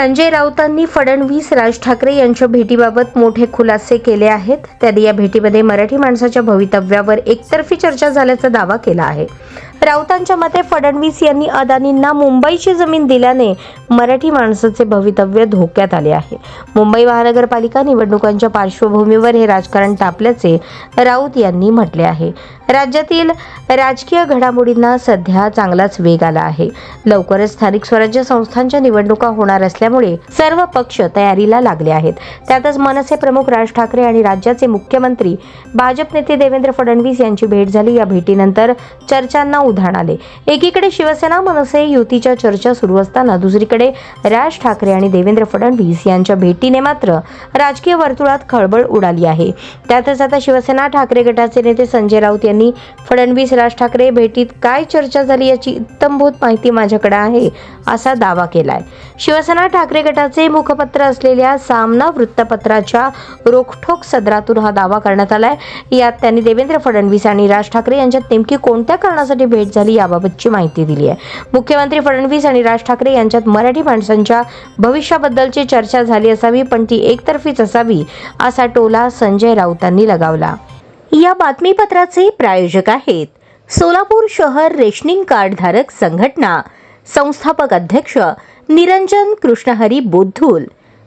संजय राऊतांनी फडणवीस राज ठाकरे यांच्या भेटीबाबत मोठे खुलासे केले आहेत. त्यांनी या भेटीमध्ये मराठी माणसाच्या भवितव्यावर एकतर्फी चर्चा झाल्याचा दावा केला आहे. राऊतांच्या मते फडणवीस यांनी अदानींना मुंबईची जमीन दिल्याने मराठी माणसाचे भवितव्य धोक्यात आले आहे. मुंबई महानगरपालिका निवडणुकांच्या पार्श्वभूमीवर हे राजकारण तापल्याचे राऊत यांनी म्हटले आहे. राज्यातील राजकीय घडामोडींना सध्या चांगलाच वेग आला आहे. लवकरच स्थानिक स्वराज्य संस्थांच्या निवडणुका होणार असल्यामुळे सर्व पक्ष तयारीला लागले आहेत. त्यातच मनसे प्रमुख राज ठाकरे आणि राज्याचे मुख्यमंत्री भाजप नेते देवेंद्र फडणवीस यांची भेट झाली. या भेटीनंतर चर्चांना उधाण आले. एकीकडे शिवसेना मनसे युतीच्या चर्चा सुरू असताना दुसरीकडे राज ठाकरे आणि देवेंद्र फडणवीस यांच्या भेटीने मात्र राजकीय वर्तुळात खळबळ उडाली आहे. त्यातच आता शिवसेना ठाकरे गटाचे नेते संजय राऊत यांनी फडणवीस राज ठाकरे भेटीत काय चर्चा झाली याची इत्तमभूत माहिती माझ्याकडे आहे असा दावा केलाय. शिवसेना ठाकरे गटाचे मुखपत्र असलेल्या सामना वृत्तपत्राच्या रोखठोक सदरातून हा दावा करण्यात आलाय. यात त्यांनी देवेंद्र फडणवीस आणि राज ठाकरे यांच्यात नेमकी कोणत्या कारणासाठी भेट झाली याबाबतची माहिती दिली आहे. मुख्यमंत्री फडणवीस आणि राज ठाकरे यांच्यात मराठी माणसांच्या भविष्याबद्दलची चर्चा झाली असावी पण ती एकतर्फीच असावी असा टोला संजय राऊतांनी लगावला. या बातमीपत्राचे प्रायोजक आहेत सोलापूर शहर रेशनिंग कार्ड धारक संघटना. संस्थापक अध्यक्ष निरंजन कृष्णहरी बोद्धूल.